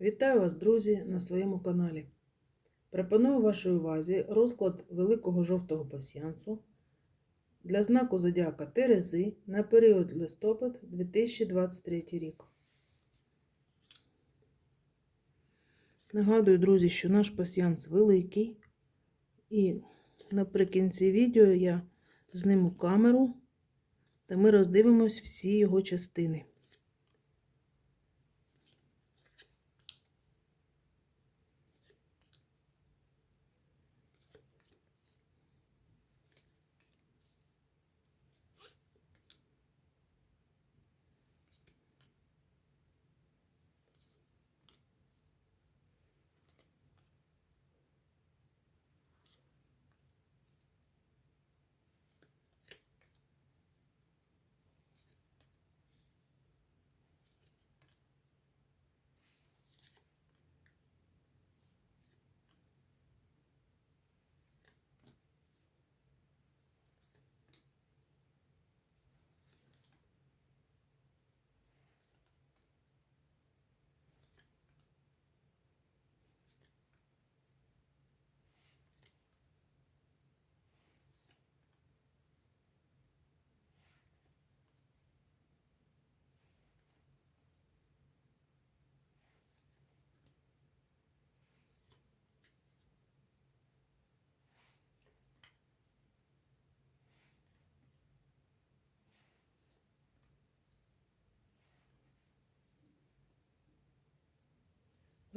Вітаю вас, друзі, на своєму каналі. Пропоную вашій увазі розклад великого жовтого пасіянсу для знаку зодіака Терези на період листопад 2023 рік. Нагадую, друзі, що наш пасіянс великий, і наприкінці відео я зниму камеру та ми роздивимось всі його частини.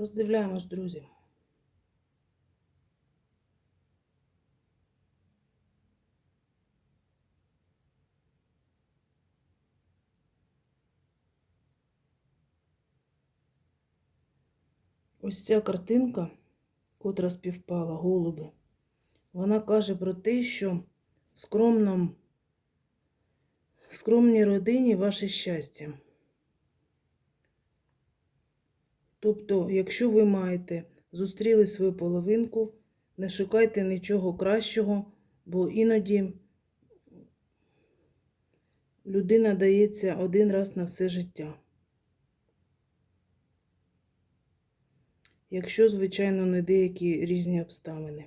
Роздивляємось, друзі. Ось ця картинка, котра співпала, голуби, вона каже про те, що в скромному, в скромній родині ваше щастя. Тобто, якщо ви маєте зустріли свою половинку, не шукайте нічого кращого, бо іноді людина дається один раз на все життя. Якщо, звичайно, не деякі різні обставини.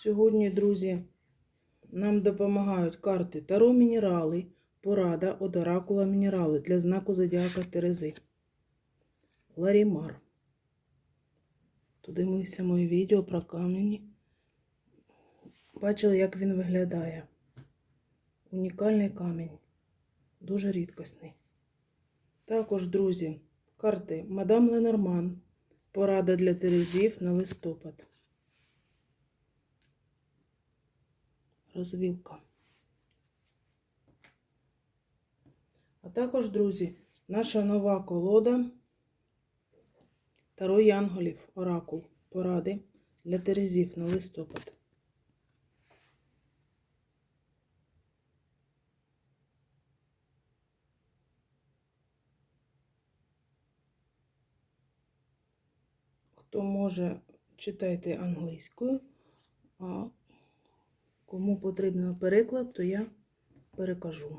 Сьогодні, друзі, нам допомагають карти Таро Мінерали, порада від Оракула Мінерали для знаку Зодіака Терези. Ларімар. Туди дивився моє відео про камені. Бачили, як він виглядає. Унікальний камінь. Дуже рідкісний. Також, друзі, карти Мадам Ленорман. Порада для Терезів на листопад. Розвілка. А також, друзі, наша нова колода Таро Янголів Оракул поради для Терезів на листопад. Хто може, читайте англійською, а Кому потрібен переклад, то я перекажу.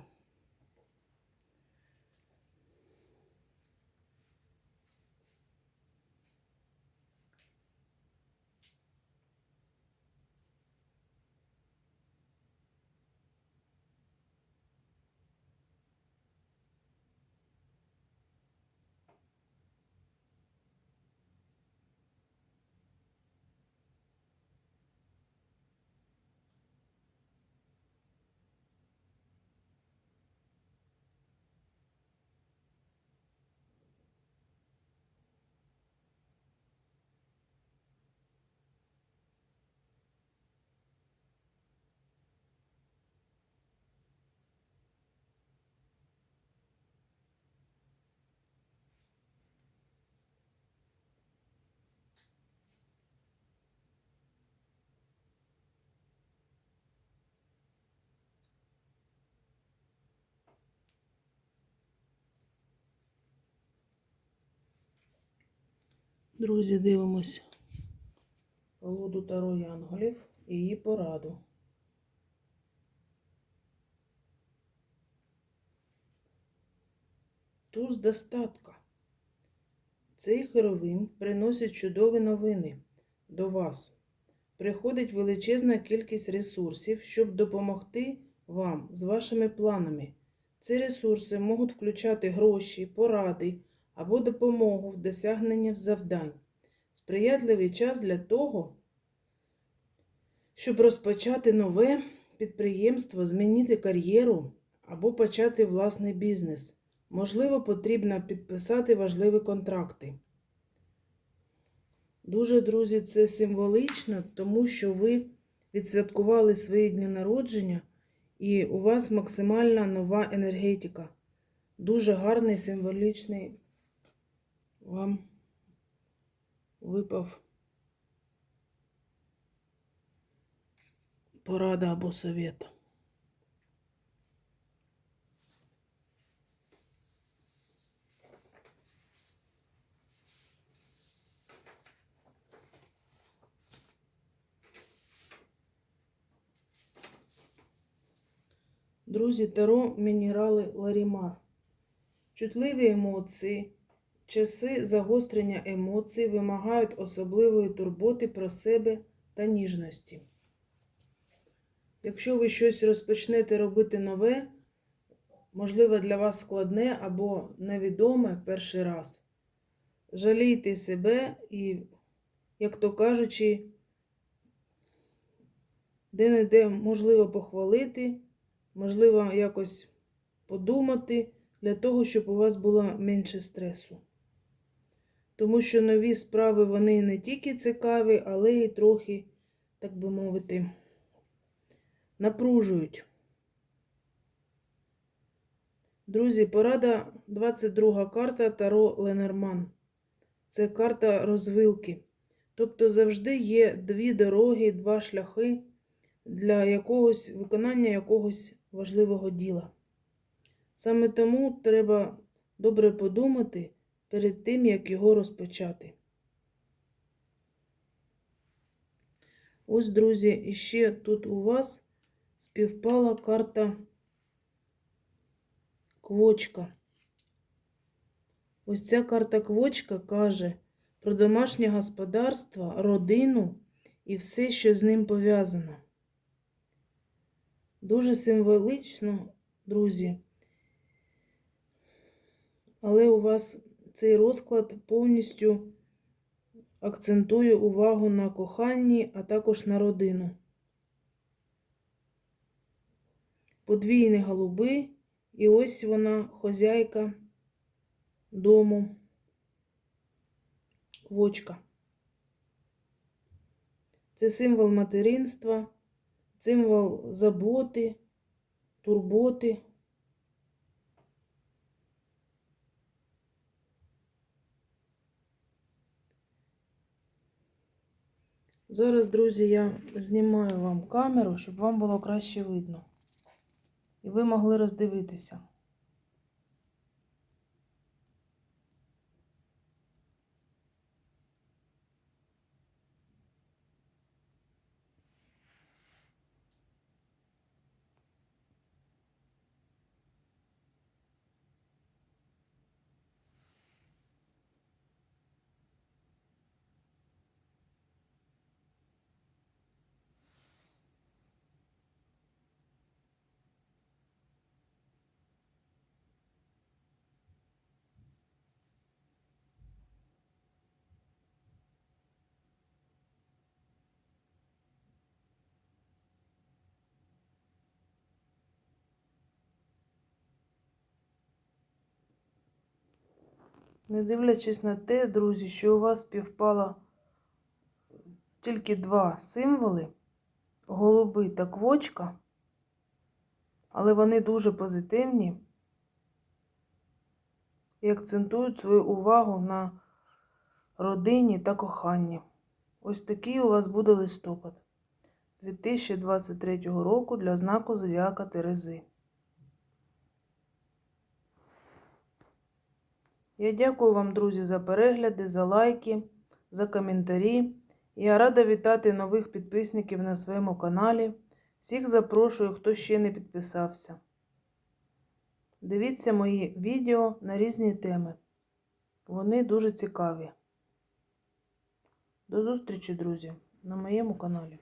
Друзі, дивимось колоду Таро Янголів і її пораду. Туз достатка. Цей херовим приносить чудові новини до вас. Приходить величезна кількість ресурсів, щоб допомогти вам з вашими планами. Ці ресурси можуть включати гроші, поради або допомогу в досягненні завдань. Сприятливий час для того, щоб розпочати нове підприємство, змінити кар'єру або почати власний бізнес. Можливо, потрібно підписати важливі контракти. Дуже, друзі, це символічно, тому що ви відсвяткували свої дні народження і у вас максимальна нова енергетика. Дуже гарний символічний вам випав порада або совет. Друзі, Таро мінерали Ларімар. Чутливі емоції, часи загострення емоцій вимагають особливої турботи про себе та ніжності. Якщо ви щось розпочнете робити нове, можливо, для вас складне або невідоме перший раз, жалійте себе і, як то кажучи, де-не-де можливо похвалити, можливо, якось подумати для того, щоб у вас було менше стресу. Тому що нові справи вони не тільки цікаві, але й трохи, так би мовити, напружують. Друзі, порада 22 карта Таро Ленорман. Це карта розвилки. Тобто завжди є дві дороги, два шляхи для якогось виконання якогось важливого діла. Саме тому треба добре подумати перед тим, як його розпочати. Ось, друзі, іще тут у вас співпала карта Квочка. Ось ця карта Квочка каже про домашнє господарство, родину і все, що з ним пов'язано. Дуже символічно, друзі. Але у вас цей розклад повністю акцентує увагу на коханні, а також на родину. Подвійні голуби, і ось вона хозяйка дому, квочка. Це символ материнства, символ заботи, турботи. Зараз, друзі, я знімаю вам камеру, щоб вам було краще видно. І ви могли роздивитися. Не дивлячись на те, друзі, що у вас співпало тільки два символи голуби та квочка, але вони дуже позитивні і акцентують свою увагу на родині та коханні. Ось такий у вас буде листопад 2023 року для знаку Зодіака Терези. Я дякую вам, друзі, за перегляди, за лайки, за коментарі. Я рада вітати нових підписників на своєму каналі. Всіх запрошую, хто ще не підписався. Дивіться мої відео на різні теми. Вони дуже цікаві. До зустрічі, друзі, на моєму каналі.